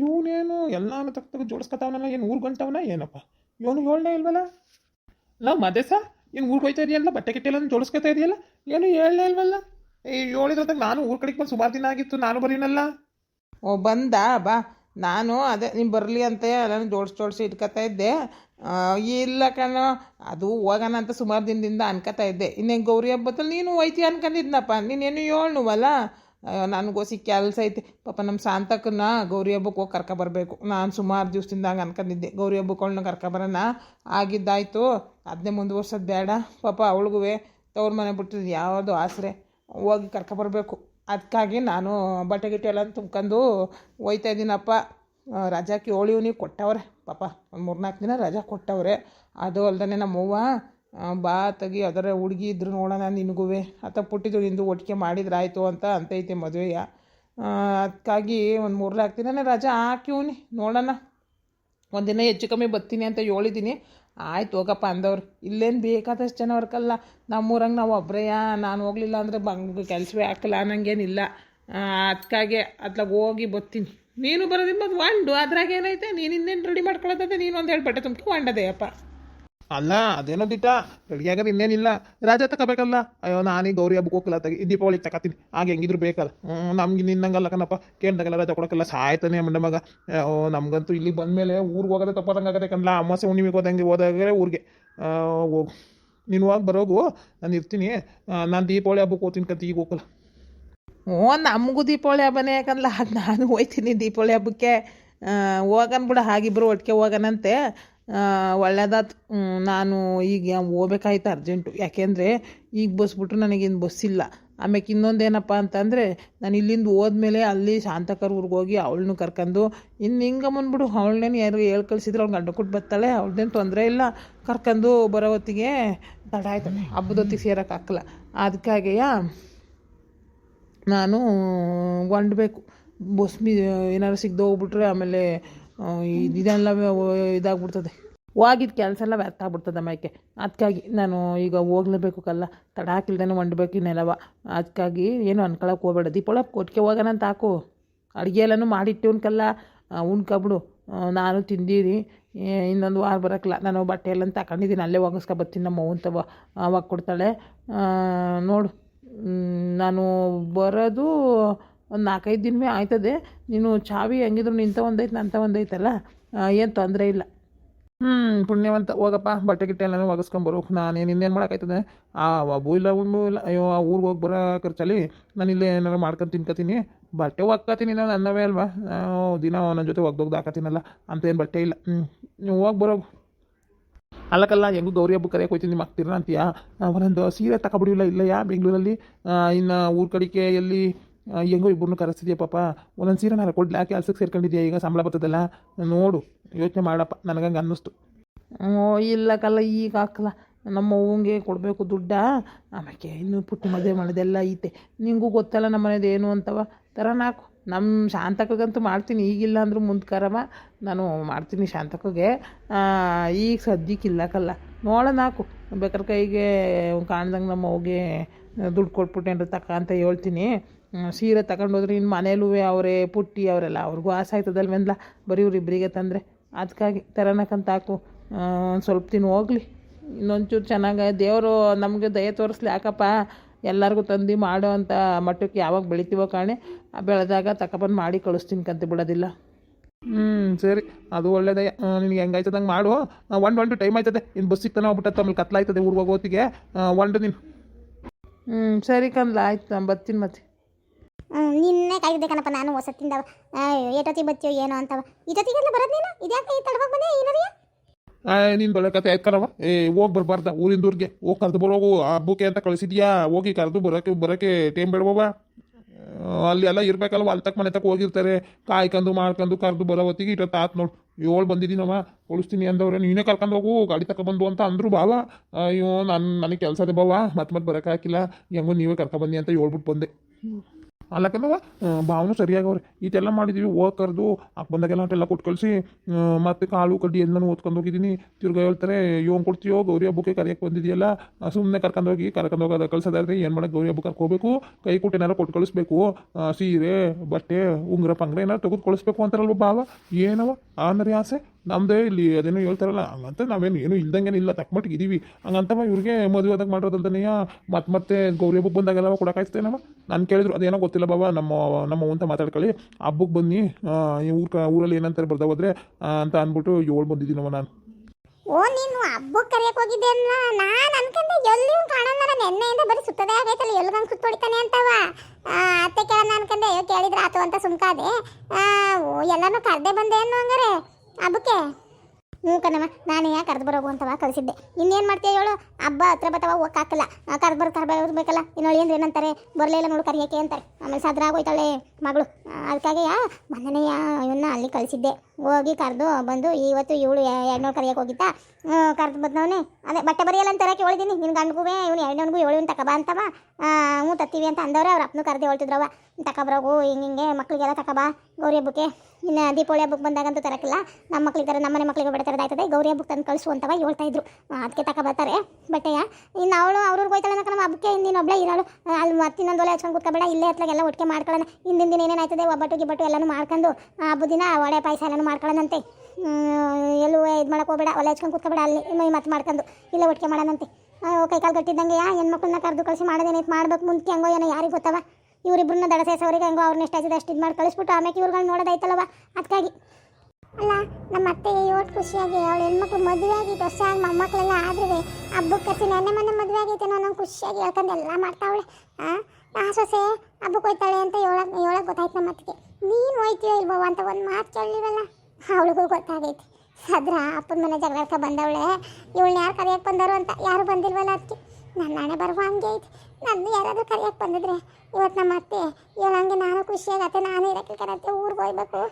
ಇವನೇನು ಎಲ್ಲಾನು ತಕ್ಕ ತಗ ಜೋಡಿಸ್ಕೊತಾವನಲ್ಲ, ಏನು ಊರು ಗಂಟವನ ಏನಪ್ಪ? ಇವನು ಹೇಳಲೇ ಇಲ್ವಲ್ಲ? ನಾವು ಮದೇ ಸಾ ಏನು ಊರಿಗೆ ಹೋಯ್ತಾ ಇದೆಯಲ್ಲ, ಬಟ್ಟೆ ಕಿಟ್ಟೆಲ್ಲ ಜೋಡಿಸ್ಕೊತಾ ಇದೆಯಲ್ಲ? ಏನು ಹೇಳಲೇ ಇಲ್ವಲ್ಲ? ಏ ಹೇಳಿದ್ರದಾಗ ನಾನು ಊರ್ ಕಡೆಗೆ ಬಂದು ಸುಮಾರು ದಿನ ಆಗಿತ್ತು, ನಾನು ಬರೀನಲ್ಲ. ಓ, ಬಂದ, ಬಾ. ನಾನು ಅದೇ, ನೀನು ಬರಲಿ ಅಂತ ಎಲ್ಲ ಜೋಡಿಸಿ ಜೋಡಿಸಿ ಇಟ್ಕೊತಾ ಇದ್ದೆ. ಇಲ್ಲ ಕಣ, ಅದು ಹೋಗೋಣ ಅಂತ ಸುಮಾರು ದಿನದಿಂದ ಅನ್ಕೋತಾ ಇದ್ದೆ. ಇನ್ನೇನು ಗೌರಿ ಹಬ್ಬದಲ್ಲಿ ನೀನು ಹೋಯ್ತಿ ಅನ್ಕೊಂಡಿದ್ನಪ್ಪ ನೀನೇನು ಹೇಳ್ನುವಲ್ಲ ನನಗೋಸಿ ಕೆಲಸ ಐತಿ. ಪಾಪ ನಮ್ಮ ಸಾಂತಕ್ಕನ್ನ ಗೌರಿ ಹಬ್ಬಕ್ಕೆ ಹೋಗಿ ಕರ್ಕೊಬರ್ಬೇಕು ನಾನು ಸುಮಾರು ದಿವ್ಸದಿಂದ ಹಂಗೆ ಅನ್ಕೊಂಡಿದ್ದೆ ಗೌರಿ ಹಬ್ಬಕ್ಕೆ ಅವಳನ್ನ ಕರ್ಕೊಬರೋಣ ಆಗಿದ್ದಾಯಿತು. ಅದನ್ನೇ ಮುಂದುವರ್ಸೋದು ಬೇಡ. ಪಾಪ ಅವಳಿಗೂ ತವ್ರ ಮನೆ ಬಿಟ್ಟಿದ್ದು ಯಾವುದು ಆಸರೆ. ಹೋಗಿ ಕರ್ಕೊಬರ್ಬೇಕು ಅದಕ್ಕಾಗಿ ನಾನು ಬಟ್ಟೆ ಗಿಟ್ಟೆ ಎಲ್ಲ ತುಂಬ್ಕೊಂಡು ಹೋಯ್ತಾ ಇದ್ದೀನಪ್ಪ. ರಜಾಕ್ಕೆ ಏಳು ಕೊಟ್ಟವ್ರೆ. ಪಾಪ ಒಂದು ಮೂರ್ನಾಲ್ಕು ದಿನ ರಜಾ ಕೊಟ್ಟವ್ರೆ. ಅದು ಅಲ್ಲದೆ ನಮ್ಮವ್ವ ಬಾ ತಗಿ, ಅದರ ಹುಡುಗಿ ಇದ್ರು ನೋಡೋಣ ನಿನಗೂ ಅತ್ತ ಪುಟ್ಟಿದ್ರು ನಿಂದು ಒಟ್ಟಿಗೆ ಮಾಡಿದ್ರಾಯ್ತು ಅಂತ ಅಂತೈತೆ ಮದುವೆಯ. ಅದಕ್ಕಾಗಿ ಒಂದು ಮೂರಲೇ ದಿನನೇ ರಜಾ ಹಾಕಿವ್ನಿ ನೋಡೋಣ. ಒಂದಿನ ಹೆಚ್ಚು ಕಮ್ಮಿ ಬರ್ತೀನಿ ಅಂತ ಹೇಳಿದ್ದೀನಿ ಆಯ್ತು ಹೋಗಪ್ಪ ಅಂದವ್ರು. ಇಲ್ಲೇನು ಬೇಕಾದಷ್ಟು ಜನ ವರ್ಕಲ್ಲ. ನಮ್ಮೂರಂಗೆ ನಾವು ಒಬ್ಬರೇಯ ನಾನು ಹೋಗಲಿಲ್ಲ ಅಂದರೆ ಬಂಗ್ ಕೆಲಸವೇ ಹಾಕಲ್ಲ ಅನ್ನಂಗೇನಿಲ್ಲ. ಅದಕ್ಕಾಗೆ ಅದ್ಲಾಗ ಹೋಗಿ ಬರ್ತೀನಿ ನೀನು ಬರೋದಿಲ್ಲ ವಂಡು ಅದ್ರಾಗ ಏನೈತೆ ನೀನು ಇನ್ನೇನು ರೆಡಿ ಮಾಡ್ಕೊಳ್ಳೋದಂತೆ ನೀನು ಒಂದು ಹೇಳ್ಬಟ್ಟೆ ತುಂಬ ವಂಡದೆ ಅಪ್ಪ. ಅಲ್ಲ ಅದೇನೋ ದಿಟ್ಟ ರೆಡಿ ಆಗೋದು ಇನ್ನೇನಿಲ್ಲ ರಾಜ ತಗೋಬೇಕಲ್ಲ ಅಯ್ಯೋ ನಾನೀಗ ಗೌರಿ ಹಬ್ಬಕ್ಕೆ ಹೋಗಲ್ಲ ತಗಿ ದೀಪಾವಳಿಗೆ ತಗೋತೀನಿ ಹಾಗೆ ಹೆಂಗಿದ್ರು ಬೇಕಲ್ಲ ನಮ್ಗೆ ನಿನ್ನಂಗಲ್ಲ ಕಣಪ್ಪ ಕೇಳ್ದಾಗೆಲ್ಲ ರಜಾ ಕೊಡೋಕ್ಕೆಲ್ಲ ಸಾಯ್ತಾನೆ ಮಂಡ ಮಗ ನಮಗಂತೂ ಇಲ್ಲಿ ಬಂದಮೇಲೆ ಊರಿಗೆ ಹೋಗೋದೇ ತಪ್ಪದಂಗೆ ಆಗತ್ತೆ ಕಣ್ಲ ಅಮಾಸೆ ಹುಣ್ಣಿಮೆಗೆ ಹೋದಂಗೆ ಹೋದಾಗೆ ಊರಿಗೆ ನೀನು ಹೋಗಿ ಬರೋಗು ನಾನು ಇರ್ತೀನಿ ನಾನು ದೀಪಾವಳಿ ಹಬ್ಬಕ್ಕೆ ಹೋಗ್ತೀನಿ ಕತ್ತಿ ಈಗ ಹೋಗಲ್ಲ ಓ ನಮಗೂ ದೀಪಾವಳಿ ಹಬ್ಬನೇ ಯಾಕಂದ್ಲ ನಾನು ಹೋಯ್ತೀನಿ ದೀಪಾವಳಿ ಹಬ್ಬಕ್ಕೆ ಹೋಗನ್ ಬಿಡ ಹಾಗಿಬ್ರು ಒಟ್ಟಿಗೆ ಹೋಗೋಣಂತೆ ಒಳ್ಳೇದಾತು. ಹ್ಮ್, ನಾನು ಈಗ ಹೋಗ್ಬೇಕಾಯ್ತು ಅರ್ಜೆಂಟು. ಯಾಕೆಂದರೆ ಈಗ ಬಸ್ ಬಿಟ್ರೆ ನನಗಿನ್ನು ಬಸ್ಸಿಲ್ಲ ಇಲ್ಲ. ಆಮೇಲೆ ಇನ್ನೊಂದೇನಪ್ಪ ಅಂತಂದರೆ ನಾನು ಇಲ್ಲಿಂದ ಹೋದ್ಮೇಲೆ ಅಲ್ಲಿ ಶಾಂತಕರ್ ಊರಿಗೆ ಹೋಗಿ ಅವಳನ್ನು ಕರ್ಕೊಂಡು ಇನ್ನು ಹಿಂಗೆ ಬಂದ್ಬಿಡು ಅವಳನ್ನೇನು ಯಾರು ಹೇಳಿ ಕಳಿಸಿದ್ರೆ ಅವ್ಳು ಗಂಡ ಕೊಟ್ಟು ಬರ್ತಾಳೆ ಅವಳದೇನು ತೊಂದರೆ ಇಲ್ಲ. ಕರ್ಕೊಂಡು ಬರೋ ಹೊತ್ತಿಗೆ ತಡ ಆಯ್ತಾನೆ ಹಬ್ಬದ ಹೊತ್ತಿಗೆ ಸೇರೋಕ್ಕಾಗಲ್ಲ ಅದಕ್ಕಾಗೆಯ ನಾನು ಹೊಂಡಬೇಕು. ಬಸ್ ಮಿ ಏನಾದ್ರು ಸಿಗದೆ ಹೋಗ್ಬಿಟ್ರೆ ಆಮೇಲೆ ಇದೆಲ್ಲ ಇದಾಗ್ಬಿಡ್ತದೆ. ಹೋಗಿದ್ದ ಕೆಲಸ ಎಲ್ಲ ವ್ಯರ್ಥ ಆಗ್ಬಿಡ್ತದೆ ಮೈಕೆ. ಅದಕ್ಕಾಗಿ ನಾನು ಈಗ ಹೋಗ್ಲೇಬೇಕು ಕಲ್ಲ ತಡ ಹಾಕಿಲ್ದೇನೆ ಹೊಂಡ್ಬೇಕು ಇನ್ನೆಲ್ಲವ ಅದಕ್ಕಾಗಿ ಏನು ಅನ್ಕೊಳಕ್ಕೆ ಹೋಗ್ಬೇಡ. ದೀಪೊಳ ಕೊಟ್ಟಿಗೆ ಹೋಗೋಣ ಅಂತ ಹಾಕು. ಅಡುಗೆ ಎಲ್ಲನೂ ಮಾಡಿಟ್ಟಿವ್ನ್ಕಲ್ಲ ಉಣ್ಕೊಬಿಡು. ಆ, ನಾನು ತಿಂದೀನಿ ಇನ್ನೊಂದು ವಾರ ಬರೋಕ್ಕಲ್ಲ. ನಾನು ಬಟ್ಟೆ ಎಲ್ಲ ತಗೊಂಡಿದ್ದೀನಿ ಅಲ್ಲೇ ಒಗಸ್ಕೊ ಬರ್ತೀನಿ ನಮ್ಮ ಅವನ್ ತವ ಅವಾಗ ಕೊಡ್ತಾಳೆ. ನೋಡು. ನಾನು ಬರೋದು ಒಂದು ನಾಲ್ಕೈದು ದಿನವೇ ಆಯ್ತದೆ. ನೀನು ಚಾವಿ ಹೆಂಗಿದ್ರು ನಿಂತ ಒಂದೈತೆ ನಂತ ಒಂದೈತಲ್ಲ ಏನು ತೊಂದರೆ ಇಲ್ಲ. ಹ್ಞೂ ಪುಣ್ಯವಂತ. ಹೋಗಪ್ಪ ಬಟ್ಟೆ ಗಿಟ್ಟೆ ಎಲ್ಲನೂ ಒಗಸ್ಕೊಂಬರು ನಾನೇನು ಇನ್ನೇನು ಮಾಡೋಕ್ಕಾಯ್ತದೆ? ಆ ಬೂ ಇಲ್ಲ ಉಣ್ಣು ಇಲ್ಲ ಅಯ್ಯೋ, ಆ ಊರಿಗೆ ಹೋಗಿ ಬರೋ ಖರ್ಚಲ್ಲಿ ನಾನು ಇಲ್ಲೇ ಏನಾರು ಮಾಡ್ಕೊಂಡು ತಿನ್ಕೋತೀನಿ. ಬಟ್ಟೆ ಒಗ್ಕೋತೀನಿ ನಾನು, ಅನ್ನವೇ ಅಲ್ವಾ? ದಿನ ನನ್ನ ಜೊತೆ ಒಗ್ದೋಗ್ದು ಹಾಕತ್ತೀನಲ್ಲ ಅಂತ ಏನು ಬಟ್ಟೆ ಇಲ್ಲ. ನೀವು ಹೋಗಿ ಬರೋ ಅಲ್ಲಕ್ಕಲ್ಲ ಹೆಂಗೂ ಗೌರಿ ಹಬ್ಬ ಕರೆಯಕ್ಕೆ ಹೋಯ್ತೀನಿ, ನಿಮ್ಮ ಆಗ್ತೀರ ಅಂತೀಯಾ? ಒಂದೊಂದು ಸೀರೆ ತಗೊಬಿಡಿಲ್ಲ ಇಲ್ಲಯ್ಯ, ಬೆಂಗಳೂರಲ್ಲಿ. ಇನ್ನು ಊರ ಕಡೆಗೆ ಎಲ್ಲಿ ಹೆಂಗೋ ಇಬ್ಬರನ್ನು ಕರೆಸ್ತಿದ್ಯಾ ಪಾಪ? ಒಂದೊಂದು ಸೀರೆ ನಾನು ಕೊಡ್ಲಿ ಯಾಕೆ ಕೆಲ್ಸಕ್ಕೆ ಸೇರ್ಕೊಂಡಿದ್ಯಾ? ಈಗ ಸಂಬಳ ಬರ್ತದಲ್ಲ? ನೋಡು, ಯೋಚನೆ ಮಾಡಪ್ಪ, ನನಗಂಗೆ ಅನ್ನಿಸ್ತು. ಇಲ್ಲ ಕಲ್ಲ, ಈಗ ಹಾಕಲ್ಲ. ನಮ್ಮ ಅವ್ವಂಗೆ ಕೊಡಬೇಕು ದುಡ್ಡ. ಆಮೇಲೆ ಇನ್ನು ಪುಟ್ಟ ಮದುವೆ ಮಾಡೋದೆಲ್ಲ ಐತೆ. ನಿಂಗೂ ಗೊತ್ತಲ್ಲ ನಮ್ಮ ಏನು ಅಂತವ. ಥರ ನಾಕು ನಮ್ಮ ಶಾಂತಕ್ಕಗಂತೂ ಮಾಡ್ತೀನಿ. ಈಗಿಲ್ಲ ಅಂದರೂ ಮುಂದೆ ಕರಮ ನಾನು ಮಾಡ್ತೀನಿ ಶಾಂತಕ್ಕಗೆ. ಈಗ ಸದ್ಯಕ್ಕೆ ಇಲ್ಲಕಲ್ಲ ನೋಡೋಣ ನಾಕು ಬೇಕಾದ್ರೆ ಕೈಗೆ ಕಾಣ್ದಂಗೆ ನಮ್ಮ ಅವ್ಗೆ ದುಡ್ಡು ಕೊಟ್ಬಿಟ್ಟು ತಕ್ಕ ತಕ ಅಂತ ಹೇಳ್ತೀನಿ. ಸೀರೆ ತಗೊಂಡೋದ್ರೆ ಇನ್ನು ಮನೇಲೂ ಅವರೇ ಪುಟ್ಟಿ ಅವರೆಲ್ಲ ಅವ್ರಿಗೂ ಆಸೆ ಆಯ್ತದಲ್ವೆಂದ್ಲ ಬರೀ ಇವ್ರಿಬ್ರಿಗೆ ತಂದರೆ. ಅದಕ್ಕಾಗಿ ತರನಕ್ಕಂತ ಹಾಕು. ಒಂದು ಸ್ವಲ್ಪ ದಿನ ಹೋಗ್ಲಿ. ಇನ್ನೊಂಚೂರು ಚೆನ್ನಾಗಿ ದೇವರು ನಮಗೆ ದಯೆ ತೋರಿಸ್ಲಿ ಯಾಕಪ್ಪ? ಎಲ್ಲರಿಗೂ ತಂದು ಮಾಡೋ ಅಂಥ ಮಟ್ಟಕ್ಕೆ ಯಾವಾಗ ಬೆಳಿತೀವೋ ಕಾಣೆ ಬೆಳೆದಾಗ ತಗೊಬಂದು ಮಾಡಿ ಕಳಿಸ್ತೀನಿ ಕಂತ ಬಿಡೋದಿಲ್ಲ. ಹ್ಞೂ ಸರಿ. ಅದು ಒಳ್ಳೇದೇ ನಿನಗೆ ಹೆಂಗಾಯ್ತದಂಗೆ ಮಾಡು. ಒಂದು ಒಂದು ಟೈಮ್ ಆಯ್ತದೆ. ಇನ್ನು ಬಸ್ ಸಿಗ್ತಾನೆ ಹೋಗ್ಬಿಟ್ಟತ್ತೆ ಆಮೇಲೆ ಕತ್ಲಾಯ್ತದೆ ಊರಿಗೆ ಹೋಗೋತ್ತಿಗೆ ಒಂದು ನೀನು ಹ್ಞೂ ಸರಿ ಕಂದ್ಲ ಆಯ್ತು ನಾನು ಬರ್ತೀನಿ ಮತ್ತೆ. ನಿನ್ನೆ ಕಾಯ್ದಿದ್ದೆ ಕಣಪ್ಪ ನಾನು ಹೊಸತ್ತಿಂದ. ಏಟೊತ್ತಿಗೆ ಬತ್ತಿಯೋ ಏನೋ ಅಂತವ. ಇದೊತ್ತಿಗೆಲ್ಲ ಬರೋದು ನೀನು? ಇದ್ಯಾಕೆ ಈ ತಡವಾಗಿ ಬಂದೆ ಏನರಿಯ ನೀನು ಬರೋ ಕತೆ ಆಯ್ತು ಕಣವ ಏ, ಹೋಗಿ ಬರ್ಬಾರ್ದ ಊರಿಂದ ಊರಿಗೆ. ಹೋಗಿ ಕರೆದು ಬರೋಗು ಹಬ್ಬಕ್ಕೆ ಅಂತ ಕಳಿಸಿದ್ಯಾ? ಹೋಗಿ ಕರೆದು ಬರೋಕೆ ಬರೋಕ್ಕೆ ಟೈಮ್ ಬೇಡವವ ಅಲ್ಲಿ ಎಲ್ಲ ಇರ್ಬೇಕಲ್ಲ ಅಲ್ಲಿ ತಕ್ಕ ಮನೆ ತಕ್ಕ ಹೋಗಿರ್ತಾರೆ. ಕಾಯ್ಕೊಂಡು ಮಾಡ್ಕೊಂಡು ಕರೆದು ಬರೋ ಹೊತ್ತಿಗೆ ಇಟ್ಟ ಆತು ನೋಡು. ಏಳು ಬಂದಿದ್ದೀನವ ಕಳಿಸ್ತೀನಿ ಅಂದವ್ರೆ. ನೀನೇ ಕರ್ಕೊಂಡು ಹೋಗು, ಗಾಡಿ ತಕ ಬಂದು ಅಂತ ಅಂದ್ರು ಬಾವ. ಅಯ್ಯೋ, ನಾನು ನನಗೆ ಕೆಲಸ ಅದೇ ಬಾವ. ಮತ್ತೆ ಮತ್ತೆ ಬರೋಕೆ ಹಾಕಿಲ್ಲ. ಹೆಂಗೋ ನೀವೇ ಕರ್ಕೊಬನ್ನಿ ಅಂತ ಹೇಳ್ಬಿಟ್ಟು ಬಂದೆ. ಅಲ್ಲಕ್ಕನವ ಭಾವನು ಸರಿಯಾಗವ್ರಿ ಇದೆಲ್ಲ ಮಾಡಿದ್ದೀವಿ ಓ ಕರೆದು ಅಕ್ಕ ಬಂದಾಗೆಲ್ಲ ಅಂಟೆಲ್ಲ ಕೊಟ್ಟು ಕಳಿಸಿ ಮತ್ತೆ ಕಾಳು ಕಡ್ಡಿ ಎಲ್ಲನೂ ಓದ್ಕೊಂಡು ಹೋಗಿದ್ದೀನಿ. ತಿರ್ಗಾ ಹೇಳ್ತಾರೆ ಇವನ್ ಕೊಡ್ತೀಯೋ, ಗೌರಿ ಹಬ್ಬಕ್ಕೆ ಕರೆಯಕ್ಕೆ ಬಂದಿದೆಯಲ್ಲ ಸುಮ್ಮನೆ ಕರ್ಕೊಂಡೋಗಿ ಕರ್ಕೊಂಡು ಹೋಗೋದು ಕಳ್ಸೋದಾದ್ರೆ ಏನು ಮಾಡೋದು ಗೌರಿ ಹಬ್ಬಕ್ಕೆ ಕರ್ಕೋಬೇಕು ಕೈ ಕೊಟ್ಟು ಏನಾರು ಕೊಟ್ಟು ಕಳಿಸ್ಬೇಕು ಸೀರೆ, ಬಟ್ಟೆ, ಉಂಗ್ರ, ಪಂಗ್ರ ಏನಾರು ತೆಗೆದು ಕಳಿಸ್ಬೇಕು ಅಂತಾರಲ್ವ ಭಾವ? ಏನವ ಆನರಿ ಆಸೆ? ನಮ್ಮದೇ ಇಲ್ಲಿ ಅದೇನೋ ಹೇಳ್ತಾರಲ್ಲ ಹಂಗಂತ ನಾವೇನು ಏನು ಇಲ್ದಂಗೆ ಇಲ್ಲ ತಕ್ಕ ಮಟ್ಟಿಗೆ ಇದೀವಿ. ಹಂಗಂತವ ಇವ್ರಿಗೆ ಮದುವೆ ಆದಾಗ ಮಾಡೋದಲ್ದನೆಯ ಮತ್ತೆ ಮತ್ತೆ ಗೌರಿ ಹಬ್ಬಕ್ಕೆ ಬಂದಾಗೆಲ್ಲ ನಮ್ಮ ನಾನು ಕೇಳಿದ್ರು ಅದೇನೋ ಗೊತ್ತಿಲ್ಲ ಬಾಬಾ ನಮ್ಮ ನಮ್ಮ ಅಂತ ಮಾತಾಡ್ಕೊಳ್ಳಿ. ಹಬ್ಬಕ್ಕೆ ಬನ್ನಿ ಊರ್ ಊರಲ್ಲಿ ಏನಂತಾರೆ ಬರ್ದ ಹೋದ್ರೆ ಅಂತ ಅಂದ್ಬಿಟ್ಟು ಏಳು ಬಂದಿದ್ದೀನವ ನಾನು. ಓ ನೀನು ಹಬ್ಬಕ್ಕೆ ಕರೆಯಕ್ಕೆ ಹೋಗಿದ್ದೆ ಅಲ್ಲ ನಾನು ಅನ್ಕೊಂಡೆ ಎಲ್ಲಿಯೂ ಕಾಣಲ್ಲ ನೆನ್ನೆಯಿಂದ ಬರೀ ಸುತ್ತದೇ ಆಗೈತಲ್ಲ ಎಲ್ಗಂಗೆ ಸುತ್ತೊಡಿತಾನೆ ಅಂತವ? ಆ, ಅತ್ತೆ ಕೇಳೋಣ ಅನ್ಕೊಂಡೆ ಅಯ್ಯೋ ಕೇಳಿದ್ರೆ ಆತು ಅಂತ ಸುಮ್ಕಾದೆ. ಎಲ್ಲನೂ ಕರೆದೇ ಬಂದೆ ಅನ್ನೋ ಹಂಗಾರೆ ಹಬ್ಬಕ್ಕೆ ಹ್ಞೂ ಕಣಮ್ಮ, ನಾನು ಯಾಕೆ ಕರೆದು ಬರೋಗು ಅಂತವ ಕಳಿಸಿದ್ದೆ ಇನ್ನೇನು ಮಾಡ್ತೀಯ ಹೇಳು? ಹಬ್ಬ ಹತ್ರ ಬತ್ತವ ಹೋಗಕ್ಕಾಗಲ್ಲ ಕರೆದು ಬರೋ ಕರ್ಬೇಕಲ್ಲ ಇನ್ನು ಏನು ಏನಂತಾರೆ? ಬರಲಿಲ್ಲ ನೋಡು, ಕರಿಯಕ್ಕೆ ಅಂತಾರೆ. ಆಮೇಲೆ ಸದ್ರ ಆಗೋಯ್ತಾಳೆ ಮಗಳು. ಅದಕ್ಕಾಗಿ ಮೊನ್ನೆ ಇವನ್ನ ಅಲ್ಲಿ ಕಳಿಸಿದ್ದೆ ಹೋಗಿ ಕರೆದು ಬಂದು ಇವತ್ತು ಇವಳು ಎರಡ್ನೂರು ಕರೆಯೋಕೆ ಹೋಗಿತ್ತಾ ಕರೆದು ಬಂದವನೇ. ಅದೇ ಬಟ್ಟೆ ಬರೆಯಲ್ಲ ಅಂತ ತರಕ್ಕೆ ಹೇಳಿದ್ದೀನಿ ನಿನ್ನ ಗಂಡಗೂ ಇವನು ಎರಡ್ನೂರ್ಗೂ ಏಳು ಇವ್ನು ತಕಬಾ ಅಂತವ. ಹ್ಞೂ, ತತ್ತೀವಿ ಅಂತ ಅಂದವ್ರೆ, ಅವ್ರ ಅಪ್ಪನೂ ಕರೆದು ಹೇಳ್ತಿದ್ರವ ತಕೊಬ್ರೋಗು ಹಿಂಗೆ ಹಿಂಗೆ ಮಕ್ಕಳಿಗೆಲ್ಲ ತಕಬಾ. ಗೌರಿ ಹಬ್ಬಕ್ಕೆ ಇನ್ನು ದೀಪಾವಳಿ ಹಬ್ಬಕ್ಕೆ ಬಂದಾಗಂತೂ ತರಕಿಲ್ಲ. ನಮ್ಮ ಮಕ್ಳಿಗೆ ನಮ್ಮ ಮನೆ ಮಕ್ಕಳಿಗೆ ಬೇಡ ತರದಾಯ್ತದೆ ಗೌರಿ ಹಬ್ಬಕ್ಕೆ ತಂದು ಕಳಿಸು ಅಂತವ ಹೇಳ್ತಾ ಇದ್ರು. ಅದಕ್ಕೆ ತಕ ಬರ್ತಾರೆ ಬಟ್ಟೆಯ. ಇನ್ನು ಅವಳು ಅವ್ರಿಗೆ ಹೋಯ್ತಾಳೆ ನಮ್ಮ ಹಬ್ಬಕ್ಕೆ. ಹಿಂದಿನ ಒಬ್ಬಳೆ ಇರೋಳು. ಅಲ್ಲಿ ಮತ್ತೆ ಇನ್ನೊಂದು ಒಲೆ ಹಚ್ಕೊಂಡು ಕೂತ್ಕೊಬೇಡ. ಇಲ್ಲೇ ಹತ್ಲಾಗೆಲ್ಲ ಒಟ್ಟಿಗೆ ಮಾಡ್ಕೊಳ್ಳೋಣ ಹಿಂದಿನ ದಿನ ಏನೇನಾಯ್ತದೆ, ಒಬ್ಬಟ್ಟು ಗಿಬ್ಬಟ್ಟು ಎಲ್ಲನೂ ಮಾಡ್ಕೊಂಡು ಹಬ್ಬದಿನ ಹಬ್ಬದ ದಿನ ವಡೆ ಪಾಯಸ ಎಲ್ಲನೂ ಮಾಡ್ಕೊಳ್ಳೋಣಂತೆ ಎಲ್ಲೂ ಇದು ಮಾಡಕ್ಕೆ ಹೋಗ್ಬೇಡ, ಒಲೆ ಹಚ್ಕೊಂಡು ಕೂತ್ಕೊಬೇಡ, ಅಲ್ಲಿ ಮೈ ಮತ್ತೆ ಮಾಡ್ಕೊಂಡು ಇಲ್ಲ ಒಟ್ಟಿಗೆ ಮಾಡೋಣಂತೆ ಕೈ ಕಾಲು ಕಟ್ಟಿದ್ದಂಗೆ ಯಾ, ಹೆಣ್ಮಕ್ಳನ್ನ ಕರೆದು ಕಳಿಸಿ ಮಾಡೋದೇನೈತೆ ಮಾಡ್ಬೇಕು ಮುಂದೆ ಹೆಂಗೋ ಏನೋ ಯಾರಿಗೆ ಗೊತ್ತವ? ಇವರಿಬ್ಬರನ್ನ ದಡ ಸೇಸೋರಿಗೆ ಹೆಂಗೋ ಅವ್ರನ್ನ ಎಷ್ಟಾಗಿದೆ ಅಷ್ಟು ಇದು ಮಾಡಿ ಕಳಿಸ್ಬಿಟ್ಟು ಆಮೇಲೆ ಇವ್ರುಗಳನ್ನ ನೋಡೋದಾಯ್ತಲ್ಲವ? ಅದಕ್ಕಾಗಿ ಅಲ್ಲ, ನಮ್ಮ ಅತ್ತೆ ಯೋಟ್ ಖುಷಿಯಾಗಿ, ಅವಳು ಹೆಣ್ಮಕ್ಳು ಮದುವೆ ಆಗಿ ವರ್ಷ ಆಗಿ ಮೊಮ್ಮಕ್ಕಳೆಲ್ಲ ಆದ್ರೆ ಹಬ್ಬಕ್ಕೆ ಕರ್ಸಿ ನೆನ್ನೆ ಮೊನ್ನೆ ಮದುವೆ ಆಗೈತೆ ಅನ್ನೋ ಖುಷಿಯಾಗಿ ಹೇಳ್ಕೊಂಡು ಎಲ್ಲ ಮಾಡ್ತಾವಳೆ. ಆ ಸೊಸೆ ಹಬ್ಬಕ್ಕೆ ಹೋಯ್ತಾಳೆ ಅಂತ ಹೇಳಕ್ ಹೇಳಕ್ ಗೊತ್ತಾಯ್ತು ನಮ್ಮ ಅತ್ತಿಗೆ. ನೀನು ಹೋಯ್ತೀಯೋ ಇಲ್ವೋ ಅಂತ ಒಂದು ಮಾತು ಕೇಳಿರಲ್ಲ ಅವಳಿಗೂ ಗೊತ್ತಾಗೈತೆ. ಸದ್ರ ಅಪ್ಪನ ಮನೆ ಜಗಳಕ್ಕೆ ಬಂದವಳೆ. ಇವಳನ್ನ ಯಾರು ಕರೆಯಕ್ಕೆ ಬಂದರು ಅಂತ ಯಾರು ಬಂದಿಲ್ವಲ್ಲ ಅದಕ್ಕೆ ನನ್ನ ಹಣೆ ಬರುವ ಹಂಗೆ ಐತೆ. ನನ್ನ ಯಾರಾದರೂ ಕರೆಯಕ್ಕೆ ಬಂದಿದ್ರೆ ಇವತ್ತು ನಮ್ಮ ಅತ್ತೆ ಇವಳಂಗೆ ನಾನು ಖುಷಿಯಾಗತ್ತೆ ನಾನು ಇರೋಕ್ಕೆ ಕರತ್ತೆ ಊರಿಗೆ ಹೋಗ್ಬೇಕು.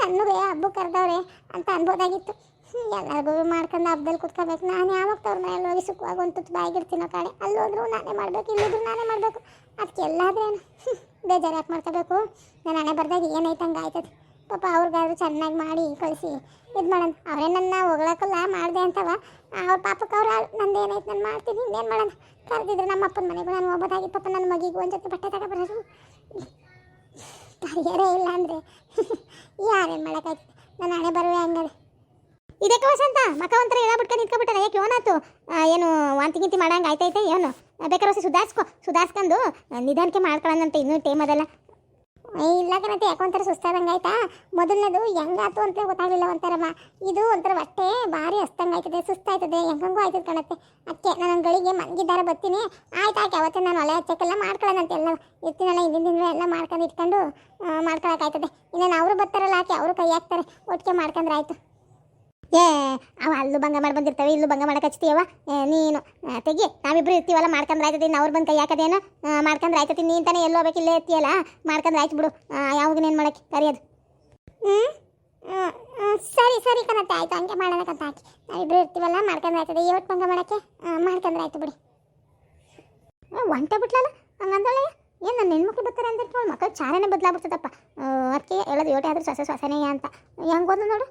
ನನ್ನೂ ಹಬ್ಬಕ್ಕೆ ಕರೆದವ್ರೆ ಅಂತ ಅನ್ಬೋದಾಗಿತ್ತು. ಎಲ್ಲರಿಗೂ ಮಾಡ್ಕೊಂಡು ಹಬ್ಬದಲ್ಲಿ ಕುತ್ಕೋಬೇಕು. ನಾನು ಯಾವಾಗ ತವ್ರ ಮನೆಯಲ್ಲಿ ಹೋಗಿ ಸುಖವಾಗಿ ಒಂದು ತುತ್ತು ಬಾಯಿಗಿರ್ತೀನೋ ಕಾಡೆ? ಅಲ್ಲಿ ಹೋದ್ರು ನಾನೇ ಮಾಡಬೇಕು, ಇಲ್ಲಿದ್ರು ನಾನೇ ಮಾಡಬೇಕು. ಅದಕ್ಕೆ ಎಲ್ಲಾದ್ರೇನು ಬೇಜಾರು ಯಾಕೆ ಮಾಡ್ಕೋಬೇಕು? ನಾನು ಹಣೆ ಬರ್ದಾಗ ಏನೈತೆ ಹಂಗೆ ಆಯ್ತದೆ? ಪಾಪ ಅವ್ರಿಗಾದ್ರು ಚೆನ್ನಾಗಿ ಮಾಡಿ ಕಳಿಸಿ, ಇದು ಮಾಡೋಣ. ಅವರೇ ನನ್ನ ಹೊಗಳಕ್ಕಲ್ಲ ಮಾಡಿದೆ ಅಂತವ. ಅವ್ರ ಪಾಪಕ್ಕೆ ಅವ್ರು ನಂದು ಏನೈತೆ ನಾನು ಮಾಡ್ತೀನಿ, ಇನ್ನೇನು ಮಾಡೋಣ? ಕರೆದಿದ್ರು ನಮ್ಮ ಅಪ್ಪನ ಮನೆಗೆ ನಾನು ಹೋಗೋದಾಗಿ, ಪಾಪ ನನ್ನ ಮಗಿಗೆ ಒಂದು ಜೊತೆ ಬಟ್ಟೆ ತಗೊಬರೋದು ಪರಿಹಾರ ಇಲ್ಲ ಅಂದರೆ ಯಾರೇನು ಮಾಡೋಕ್ಕಾಯ್ತು? ನನ್ನ ಹಣೆ ಬರುವೆ ಹಂಗಾರೆ ಇದಕ್ಕೆ ವಸಂತ ಮಕ ಒಂಥರ ಎಳ ಬಿಟ್ಕೊಂಡು ನಿಂತ್ಕೊಬಿಟ್ಟಾನೆ ಯಾಕೆ ಆ, ಏನು ವಾಂತಿ ಗಿಂತಿ ಮಾಡಂಗೆ ಆಯ್ತೈತೆ? ಏನು? ಬೇಕಾದ್ರೆ ಹೊಸ ಸುಧಾರಿಸ್ಕೊ ಸುಧಾರಿಸ್ಕೊಂಡು ನಿಧಾನಕ್ಕೆ ಮಾಡ್ಕೊಳ್ಳೋಣಂತೆ ಇನ್ನೂ ಟೈಮ್ ಅದಲ್ಲ. ಇಲ್ಲ ಕಣತೆ ಯಾಕೊಂಥರ ಸುಸ್ತಾದಂಗೆ ಆಯ್ತಾ? ಮೊದಲನೇದು ಹೆಂಗಾತು ಅಂತ ಗೊತ್ತಾಗಲಿಲ್ಲ ಒಂಥರಮ್ಮ ಇದು ಒಂಥರ ಅಷ್ಟೇ ಭಾರಿ ಹಸ್ತಂಗೆ ಆಯ್ತದೆ ಸುಸ್ತಾಯ್ತದೆ ಹೆಂಗಂಗೂ ಆಯ್ತದೆ ಕಣತ್ತೆ ಅದಕ್ಕೆ ನಾನು ಗಳಿಗೆ ಮಲಗಿದ್ದಾರೆ ಬರ್ತೀನಿ. ಆಯ್ತು ಆಯ್ತು ಅವತ್ತೇ ನಾನು ಒಲೆ ಹಚ್ಚಕ್ಕೆಲ್ಲ ಮಾಡ್ಕೊಳ್ಳೋಣಂತೆ ಎಲ್ಲ. ಇರ್ತೀನಲ್ಲ ಹಿಂದಿನ ದಿನ ಎಲ್ಲ ಮಾಡ್ಕೊಂಡು ಇಟ್ಕೊಂಡು ಮಾಡ್ಕೊಳಕ್ಕಾಯ್ತದೆ ಇನ್ನೇನು ಅವರು ಬರ್ತಾರಲ್ಲ ಆಕೆ ಅವರು ಕೈ ಹಾಕ್ತಾರೆ. ಒಟ್ಟಿಗೆ ಮಾಡ್ಕೊಂಡ್ರೆ ಆಯ್ತು. ಏ, ಅವ ಅಲ್ಲೂ ಭಂಗ ಮಾಡಿ ಬಂದಿರ್ತವೆ, ಇಲ್ಲೂ ಭಂಗ ಮಾಡಕ್ಕೆ ಹಚ್ತೀಯವ ನೀನು ತೆಗಿ, ನಾವಿಬ್ರು ಇರ್ತೀವಲ್ಲ ಮಾಡ್ಕೊಂಡ್ರೆ ಆಯ್ತದೆ ಅವ್ರು ಬಂದು ಕೈ ಹಾಕೋದೇನು? ಮಾಡ್ಕೊಂಡ್ರೆ ಆಯ್ತದೆ ನೀನು ತಾನೇ ಎಲ್ಲೋ ಹೋಗ್ಬೇಕು ಇಲ್ಲೇ ಇರ್ತೀಯಲ್ಲ? ಮಾಡ್ಕೊಂಡ್ರೆ ಆಯ್ತು ಬಿಡು. ಯಾವಾಗ ಏನು ಮಾಡಕ್ಕೆ? ಕರಿಯೋದು. ಹ್ಞೂ ಸರಿ ಸರಿ ಕಣತ್ತೆ, ಆಯ್ತು, ಹಂಗೆ ಮಾಡೋಣ ಕಂತ ಹಾಕಿ ನಾವಿಬ್ರು ಇರ್ತೀವಲ್ಲ ಮಾಡ್ಕೊಂಡ್ರೆ ಆಯ್ತದೆ ಇವತ್ತು ಭಂಗ ಮಾಡೋಕ್ಕೆ? ಮಾಡ್ಕೊಂಡ್ರೆ ಆಯ್ತು ಬಿಡಿ. ಒಂಟೆ ಬಿಟ್ಲಲ್ಲ? ಹಂಗಂದಳೆ ಏನು ನನ್ನ ಹೆಣ್ಮಕ್ಳು ಬರ್ತಾರೆ ಇಟ್ಕೊಂಡು ಮಕ್ಕಳು ಚಾರನೇ ಬದಲಾಗ್ಬಿಡ್ತದಪ್ಪ. ಅದಕ್ಕೆ ಹೇಳೋದು ಯೋಟೆ ಆದರೂ ಸೊಸೆ, ಸೊಸೆನೇ ಅಂತ. ಹೆಂಗೆ ಓದು ನೋಡು?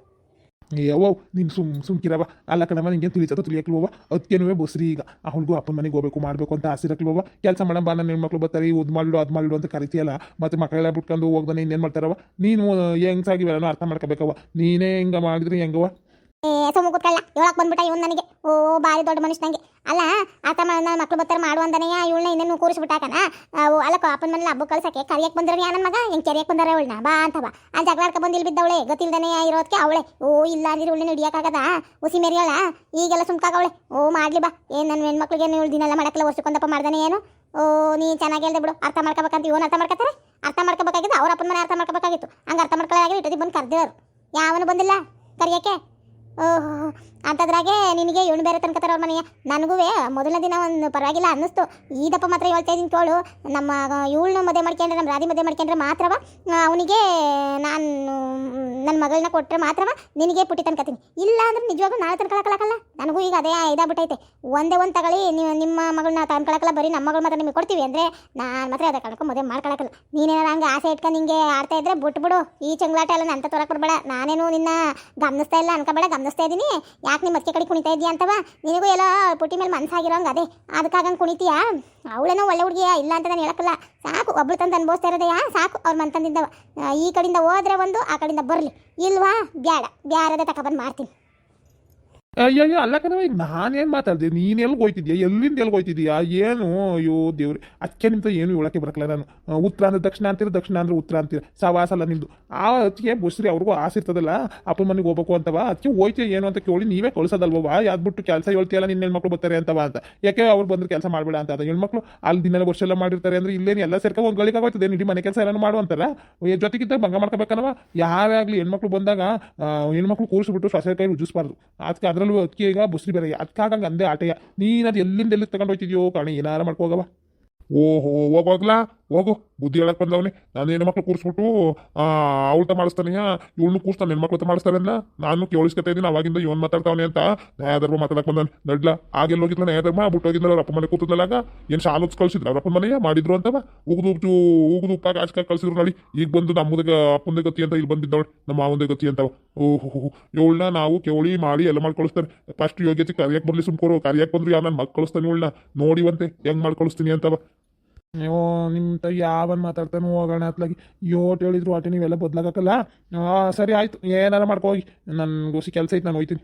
ಯಾವೋ ನೀನು ಸುಮ್, ಸುಮ್ಕಿರವ. ಅಲ್ಲ ಕಣವ ನಿಂಗೆ ತಿಳಿಸತ್ತ ತಿಳಿಯಕ್ಲವ ಅದಕ್ಕೇನುವೆ ಬಸ್ರಿ ಈಗ. ಆ ಹುಡುಗು ಅಪ್ಪನ ಮನೆಗೆ ಹೋಗ್ಬೇಕು, ಮಾಡಬೇಕು ಅಂತ ಆಸೆ ಇರಕ್ಲವ ಕೆಲಸ ಮಾಡ, ಬಾ ನನ್ನ ಹೆಣ್ಮಕ್ಳು ಬರ್ತಾರೆ, ಇದು ಮಾಡು ಅದು ಮಾಡು ಅಂತ ಕರಿತೀಯಲ್ಲ? ಮತ್ತೆ ಮಕ್ಕಳೆಲ್ಲ ಬಿಟ್ಕೊಂಡು ಹೋಗ್ದಾನೆ, ಇನ್ನೇನು ಮಾಡ್ತಾರವ ನೀನು ಹೆಂಗ್ಸಾಗಿವೆಲ್ಲ ಅರ್ಥ ಮಾಡ್ಕೋಬೇಕವ ನೀನೇ ಹೆಂಗೆ ಮಾಡಿದ್ರೆ ಹೆಂಗವ ಸುಮ್ಮ ಕೂತ್ಕೊಳ್ಳ ಹೇಳಕ್ ಬಂದ್ಬಿಟ್ಟ ಇವನು ನನಗೆ. ಓ, ಬಾರಿ ದೊಡ್ಡ ಮನುಷ್ಯನಂಗೆ ಅಲ್ಲ, ಆತ ನನ್ನ ಮಕ್ಳು ಬರ್ತಾರೆ ಮಾಡುವಂದನೆಯ ಇವಳನ್ನ ಇನ್ನೇನು ಕೂರಿಸ್ಬಿಟ್ಟಾಕನ? ಅಲ್ಲ ಅಪ್ಪನ ಮನೇಲಿ ಹಬ್ಬ ಕಳ್ಸಕ್ಕೆ ಕರಿಯಕ್ಕೆ ಬಂದ್ರೆ ನನ್ನ ಮಗ? ಹೆಂಗೆ ಕರಿಯಕ್ಕೆ ಬಂದಾರೆ ಅವಳನ್ನ? ಬಾ ಅಂತ ಬಾ. ಆ ಜಗಳಾಡ್ಕ ಬಂದಿಲ್ ಬಿದ್ದವಳೆ. ಗೊತ್ತಿಲ್ದನೆ ಇರೋದಕ್ಕೆ ಅವಳೆ. ಓ ಇಲ್ಲ ಅಂದ್ರೆ ಇವಳನ್ನ ಹಿಡಿಯೋಕ್ಕಾಗದ? ಉಸಿ ಮೇರಿಯೋಳ? ಈಗೆಲ್ಲ ಸುಮ್ಕಾಗವಳೆ ಓ, ಮಾಡ್ಲಿ ಬಾ. ಏನು ನನ್ನ ಹೆಣ್ಮಕ್ಳಿಗೆ ಇವಳು ದಿನೆಲ್ಲ ಮಾಡಕ್ಕೆಲ್ಲ ವರ್ಷಕ್ಕೊಂದಪ್ಪ ಮಾಡ್ದಾನೆ ಏನು? ಓ, ನೀ ಚೆನ್ನಾಗಿ ಹೇಳ್ದೆ ಬಿಡು. ಅರ್ಥ ಮಾಡ್ಕೋಬೇಕಂತ ಇವನು ಅರ್ಥ ಮಾಡ್ಕೋತಾರೆ? ಅರ್ಥ ಮಾಡ್ಕೋಬೇಕಾಗಿದ್ದು ಅವ್ರ ಅಪ್ಪನ ಮನೆ ಅರ್ಥ ಮಾಡ್ಕೋಬೇಕಾಗಿತ್ತು. ಹಂಗೆ ಅರ್ಥ ಮಾಡ್ಕೊಳ್ಳಾಗಿ ಇಟ್ಟದಿ ಬಂದು ಕರ್ದಿರೋರು. ಯಾವನು ಬಂದಿಲ್ಲ ಕರಿಯಕ್ಕೆ? ಓಹೋ ಅಂತದ್ರಾಗೆ ನಿನಗೆ ಇವನು ಬೇರೆ ತನಕ ಅವ್ರ ಮನೆಯ. ನನಗೂ ಮೊದಲನೇ ದಿನ ಒಂದು ಪರವಾಗಿಲ್ಲ ಅನ್ನಿಸ್ತು. ಈ ದಪ್ಪ ಮಾತ್ರ ಹೇಳ್ತಾ ಇದ್ದೀನಿ ಕೇಳು ನಮ್ಮ ಇವಳನ್ನ ಮದುವೆ ಮಾಡ್ಕೊಂಡ್ರೆ, ನಮ್ಮ ರಾಧಿ ಮದುವೆ ಮಾಡ್ಕೊಂಡ್ರೆ ಮಾತ್ರವ? ಅವನಿಗೆ ನಾನು, ನನ್ನ ಮಗಳನ್ನ ಕೊಟ್ಟರೆ ಮಾತ್ರವ? ನಿನಗೆ ಪುಟ್ಟಿ ತನ್ಕತೀನಿ ಇಲ್ಲ ಅಂದ್ರೆ ನಿಜವಾಗ್ಲೂ ನಾಳೆ ತನ್ಕೊಳಕಲ್ಲ ನನಗೂ ಈಗ ಅದೇ ಇದಾಗ್ಬಿಟ್ಟೈತೆ. ಒಂದೇ ಒಂದು ತಗೊಳ್ಳಿ ನೀವು ನಿಮ್ಮ ಮಗಳನ್ನ ತನ್ಕೊಳಕಲ್ಲ ಬರೀ ನಮ್ಮ ಮಗಳು ಮಾತ್ರ ನಿಮಗೆ ಕೊಡ್ತೀವಿ ಅಂದರೆ ನಾನು ಮಾತ್ರ ಅದೇ ಕಳ್ಕೊಂಡು ಮದುವೆ ಮಾಡ್ಕೊಳಕಲ್ಲ ನೀನೇನಾರ ಹಂಗೆ ಆಸೆ ಇಟ್ಕೊಂಡು ಹಿಂಗೆ ಆಡ್ತಾ ಇದ್ರೆ ಬಿಟ್ಬಿಡು. ಈ ಚಂಗ್ಲಾಟ ಎಲ್ಲ ನಂತ ತೊರಕ್ ಬಿಡ್ಬೇಡ ನಾನೇನು ನಿನ್ನ ಗಮನಿಸ್ತಾ ಇಲ್ಲ, ಅನ್ಕೋಬೇಡ. ಗಮನಿಸ್ತಾ ಇದ್ದೀನಿ ಯಾಕೆ ನಿಮ್ಮ ಅತ್ತೆ ಕಡೆ ಕುಣಿತಾ ಇದೆಯಾ ಅಂತವ? ನಿನಗೂ ಎಲ್ಲ ಪುಟ್ಟಿ ಮೇಲೆ ಮನಸ್ಸಾಗಿರೋಂಗೆ ಅದೇ. ಅದಕ್ಕಾಗಂಗೆ ಕುಣಿತೀಯಾ? ಅವಳೇನೋ ಒಳ್ಳೆ ಹುಡುಗಿಯಾ, ಇಲ್ಲ ಅಂತ ನಾನು ಹೇಳಕ್ಕಲ್ಲ. ಸಾಕು, ಒಬ್ಳು ತಂದು ಅನುಭವಿಸ್ತಾ ಇರೋದೆಯಾ ಸಾಕು, ಅವ್ರ ಮನ್ ತಂದಿದ್ದವ ಈ ಕಡೆಯಿಂದ ಹೋದ್ರೆ ಒಂದು, ಆ ಕಡೆಯಿಂದ ಬರಲಿ. ಇಲ್ವಾ? ಬ್ಯಾಡ. ಬ್ಯಾರದ ತಗೊಬಂದು ಮಾಡ್ತೀನಿ ಅಯ್ಯಯ್ಯೋ ಅಲ್ಲ ಕಣವ ಈಗ ನಾನೇನು ಮಾತಾಡ್ದೆ? ನೀನು ಎಲ್ಲಿ ಹೋಯ್ತಿದ್ಯಾ? ಎಲ್ಲಿಂದ ಎಲ್ಲಿ ಹೋಯ್ತಿದ್ಯಾ? ಏನು? ಅಯ್ಯೋ, ದೇವ್ರಿ ಅದಕ್ಕೆ ನಿಮ್ದು ಏನು ಹೇಳೋಕ್ಕೆ ಬರಕಲ್ಲ ನಾನು. ಉತ್ತರ ಅಂದ್ರೆ ದಕ್ಷಿಣ ಅಂತೀರ, ದಕ್ಷಿಣ ಅಂದ್ರೆ ಉತ್ತರ ಅಂತೀರ? ಸವಾಸ ಅಲ್ಲ ಆ ಅದಕ್ಕೆ ಬಸ್ರಿ ಅವ್ರಿಗೂ ಆಸೆ ಇರ್ತದಲ್ಲ. ಅಪ್ಪನ ಮನೆಗೆ ಹೋಗ್ಬೇಕು ಅಂತವ. ಅದಕ್ಕೆ ಹೋಯ್ತೆ ಏನು ಅಂತ ಕೇಳಿ ನೀವೇ ಕಳ್ಸೋದಲ್ವಾ ಯಾವ್ದ್ಬಿಟ್ಟು ಕೆಲಸ ಹೇಳ್ತೀಯಲ್ಲ ನಿನ್ನ ಹೆಣ್ಮಕ್ಳು ಬರ್ತಾರೆ ಅಂತವ ಅಂತ. ಯಾಕೆ ಅವ್ರು ಬಂದ್ರೆ ಕೆಲಸ ಮಾಡಬೇಡ ಅಂತ? ಅದ ಹೆಣ್ಮಕ್ಳು ಅಲ್ಲಿ ದಿನ ವರ್ಷ ಎಲ್ಲ ಮಾಡಿರ್ತಾರೆ ಅಂದ್ರೆ ಇಲ್ಲೇನು ಎಲ್ಲ ಸೇರ್ಕ ಒಂದು ಗಳಿಗೆ ಆಗೋಯ್ತದೆ. ಇಡೀ ಮನೆ ಕೆಲಸ ಎಲ್ಲ ಮಾಡುವಂತಾರ ಜೊತೆಗಿದ್ದಾಗ ಭಂಗ ಮಾಡ್ಕೋಬೇಕನವ ಯಾರೇ ಆಗಲಿ ಹೆಣ್ಮಕ್ಳು ಬಂದಾಗ ಹೆಣ್ಮಕ್ಳು ಕೂರಿಸ್ಬಿಟ್ಟು ಸೊಸೆ ಕೈ ಉಜ್ಜಿಸ್ಬಾರ್ದು ಅದಕ್ಕೆ ಅದರಲ್ಲೂ ಅದಕ್ಕೆ ಈಗ ಬುಸ್ರಿ ಬೇರೆ ಅದಕ್ಕಾಗಂಗೆ ಅಂದೇ ಆಟೆಯ ನೀನು ಅದು ಎಲ್ಲಿಂದ ಎಲ್ಲಿ ತಗೊಂಡು ಹೋಗ್ತಿದ್ಯೋ ಕಾಣಿ ಏನಾರ ಮಾಡ್ಕೋಗವ ಓಹೋ ಹೋಗೋಗ್ಲಾ ಹೋಗು ಬುದ್ಧಿ ಹೇಳಕ್ ಬಂದವನೇ. ನಾನು ಹೆಣ್ಮಕ್ಳು ಕೂರಿಸ್ಬಿಟ್ಟು ಅವಳ್ತ ಮಾಡಿಸ್ತಾನೆ ಇವಳನ್ನು ಕೂರ್ಸ್ತಾನೆ ಹೆಣ್ಮಕ್ಳು ಮಕ್ಳು ಮಾಡಿಸ್ತಾರೆ ಅಂದ ನಾನು ಕೇಳಿಸ್ಕೊತಾ ಇದ್ದೀನಿ, ಅವಾಗಿಂದ ಇವನ್ ಮಾತಾಡ್ತಾವನೆ ಅಂತ. ನ್ಯಾಯಧರ್ಮ ಮಾತಾಡಕ್ ಬಂದಾನೆ. ನಡ್ಲ ಆಗೆಲ್ಲ ಹೋಗಿದ್ಲ ನ್ಯಾಯಧರ್ಮ? ಬಿಟ್ಟು ಹೋಗಿದ್ನಲ್ಲ ಅವ್ರ ಅಪ್ಪ ಮನೆ ಕೂತದಲ್ಲಾಗ ಏನು ಶಾಲ ಹೊತ್ಸ್ ಕಳ್ಸಿದ್ರು? ಅವ್ರ ಅಪ್ಪ ಮನೆಯ ಮಾಡಿದ್ರು ಅಂತವ? ಉಗ್ದು ಉಪ್ಪು ಉಗ್ದು ಉಪ್ಪಾಗ ಆಚ್ಕ ಕಳ್ಸಿದ್ರು ನೋಡಿ. ಈಗ ಬಂದು ನಮ್ಮದ ಅಪ್ಪಂದೇ ಗತಿ ಅಂತ ಇಲ್ಲಿ ಬಂದಿದ್ದವಳು, ನಮ್ಮ ಮಾವಂದೇ ಗತಿ ಅಂತವ. ಓಹೋ ಇವಳನ್ನ ನಾವು ಕೇಳಿ ಮಾಡಿ ಎಲ್ಲ ಮಾಡಿ ಕಳಿಸ್ತಾರೆ. ಫಸ್ಟ್ ಯೋಗ್ಯತೆ ಕರಿಯಕ್ಕೆ ಬರ್ಲಿ ಸುಮ್ಕೋರು. ಕರಿಯಕ್ಕೆ ಬಂದ್ರು ಯಾವ ನನ್ನ ಮಕ್ಕಳು ಕಳಿಸ್ತಾನೆ ಇವಳನ್ನ ನೋಡಿವಂತೆ ಹೆಂಗ್ ಮಾಡಿ ಕಳಿಸ್ತೀನಿ ಅಂತವ. ನೀವು ನಿಮ್ಮ ಯಾವನ್ ಮಾತಾಡ್ತಾನೆ ಹೋಗೋಣ ಅತ್ಲಾಗಿ. ಯೋಟ್ ಹೇಳಿದ್ರು ಆಟೆ, ನೀವೆಲ್ಲ ಬದ್ಲಾಗಕ್ಕಲ್ಲ? ಸರಿ ಆಯ್ತು ಏನಾರ ಮಾಡ್ಕೋಗಿ ಹೋಗಿ. ಗುಸಿ ಕೆಲಸ ಐತೆ, ನಾನು ಹೋಯ್ತೀನಿ.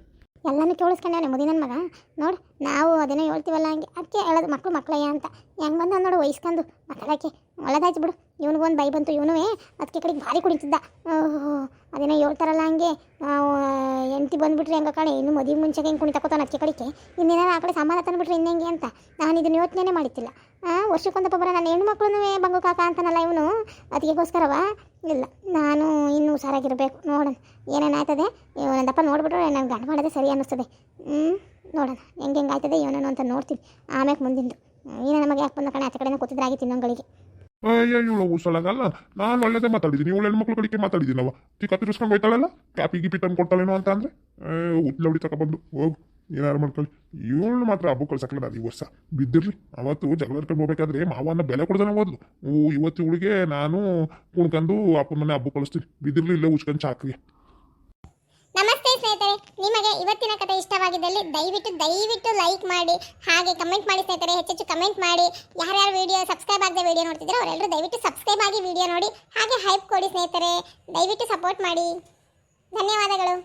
ಎಲ್ಲನೂ ಕೇಳಿಸ್ಕೊಂಡೆ ಮುದಿ ನನ್ನ ಮಗ. ನೋಡು, ನಾವು ಅದೇನೋ ಹೇಳ್ತೀವಲ್ಲ ಹಂಗೆ. ಅದಕ್ಕೆ ಹೇಳೋದು ಮಕ್ಕಳು ಮಕ್ಕಳಯ್ಯ ಅಂತ. ಹೆಂಗೆ ಬಂದ ನೋಡು ವಹಿಸ್ಕೊಂಡು ಮಾತಾಡೋಕ್ಕೆ ಒಳ್ಳೇದಾಯ್ತು ಬಿಡು. ಇವನಿಗೊಂದು ಬೈ ಬಂತು ಇವನು ಅದಕ್ಕೆ ಕಡೆಗೆ ಭಾರಿ ಕುಡಿತಿದ್ದ ಓಹೋ, ಅದೇನೋ ಹೇಳ್ತಾರಲ್ಲ ಹಂಗೆ. ಹೆಂಡ್ತಿ ಬಂದುಬಿಟ್ರೆ ಹೆಂಗೆ ಕಣೆ? ಇನ್ನು ಮದುವೆ ಮುಂಚೆಗೆ ಹೆಂಗೆ ಕುಣಿತಕೋತಾನೆ ಅದಕ್ಕೆ ಕಡೆಗೆ? ಇನ್ನೇನಾರ ಆ ಕಡೆ ಸಮಾನ ತಂದ್ಬಿಟ್ರೆ ಇನ್ನೆಂಗೆ ಅಂತ? ನಾನು ಇದನ್ನು ಯೋಚನೆ ಮಾಡಿತ್ತಿಲ್ಲ ವರ್ಷಕ್ಕೊಂದಪ್ಪ ಬರೋ ನನ್ನ ಹೆಣ್ಮಕ್ಳು ಬಂಗು ಕಾಕ ಅಂತಾನಲ್ಲ ಇವನು? ಅದಕ್ಕೆಗೋಸ್ಕರವ ಇಲ್ಲ. ನಾನು ಇನ್ನೂ ಹುಷಾರಾಗಿರಬೇಕು. ನೋಡೋಣ. ಏನೇನಾಯ್ತದೆ ಇವನದಪ್ಪ ನೋಡಿಬಿಟ್ರೆ ನಾನು ಗಂಡು ಮಾಡೋದೇ ಸರಿ ಅನ್ನಿಸ್ತದೆ. ಹ್ಞೂ ನೋಡೋಣ. ಹೆಂಗೆ ಹೆಂಗೆ ಆಯ್ತದೆ ಇವನೇನು ಅಂತ ನೋಡ್ತೀನಿ ಆಮೇಲೆ ಮುಂದಿಂದು. ನೀನು ನಮಗೆ ಯಾಕೆ ಬಂದ ಕಣೆ ಆಚೆ ಕೂತಿದ್ರಾಗಿ ತಿನ್ನೋಂಗಳಿಗೆ. ಅಯ್ಯ ಇವಳು ಉಸಳಗಲ್ಲ. ನಾನು ಒಳ್ಳೇದೇ ಮಾತಾಡಿದ್ದೀನಿ. ಇವಳು ಹೆಣ್ಮಕ್ಳು ಕಡೆಗೆ ಮಾತಾಡಿದ್ದೀನವ ಚಿಕ್ಕ ತಿರ್ಸ್ಕೊಂಡು ಹೋಯ್ತಾಳಲ್ಲ? ಕಾಪಿ ಗಿಪಿ ತಂದು ಕೊಡ್ತಾಳೇನೋ ಅಂತ ಅಂದರೆ? ಉತ್ಲ ಹೊಡಿ ತಗೊಬಂದು ಹೋಗು ಏನಾರು ಮಾಡ್ಕೊಳ್ಳಿ. ಇವಳು ಮಾತ್ರ ಹಬ್ಬ ಕಳ್ಸಕ್ಕಲ್ಲ ಅದು ಈ ವರ್ಷ. ಬಿದ್ದಿರಲಿ. ಅವತ್ತು ಜಗಳ ಹಿಡ್ಕೊಂಡು ಹೋಗ್ಬೇಕಾದ್ರೆ ಮಾವನ ಬೆಲೆ ಕೊಡ್ದಾನೆ ಓದ್ಲು ಇವತ್ತು ಇವಳಿಗೆ ನಾನು ಕುಣ್ಕೊಂಡು ಅಪ್ಪನ ಮನೆ ಹಬ್ಬ ಕಳಿಸ್ತೀನಿ. ಬಿದ್ದಿರಲಿ, ಇಲ್ಲೇ ಉಚ್ಕೊಂಡು ಚಾಕ್ರಿ ನಿಮಗೆ ಇವತ್ತಿನ ಕಥೆ ಇಷ್ಟವಾಗಿದ್ದಲ್ಲಿ ದಯವಿಟ್ಟು ದಯವಿಟ್ಟು ಲೈಕ್ ಮಾಡಿ, ಹಾಗೆ ಕಮೆಂಟ್ ಮಾಡಿ ಸ್ನೇಹಿತರೆ, ಹೆಚ್ಚೆಚ್ಚು ಕಮೆಂಟ್ ಮಾಡಿ. ಯಾರ್ಯಾರು ವಿಡಿಯೋ ಸಬ್ಸ್ಕ್ರೈಬ್ ಆಗದೆ ವಿಡಿಯೋ ನೋಡ್ತಿದ್ರೆ ಅವರೆಲ್ಲರೂ ದಯವಿಟ್ಟು ಸಬ್ಸ್ಕ್ರೈಬ್ ಆಗಿ ವಿಡಿಯೋ ನೋಡಿ, ಹಾಗೆ ಹೈಪ್ ಕೊಡಿ ಸ್ನೇಹಿತರೆ. ದಯವಿಟ್ಟು ಸಪೋರ್ಟ್ ಮಾಡಿ. ಧನ್ಯವಾದಗಳು.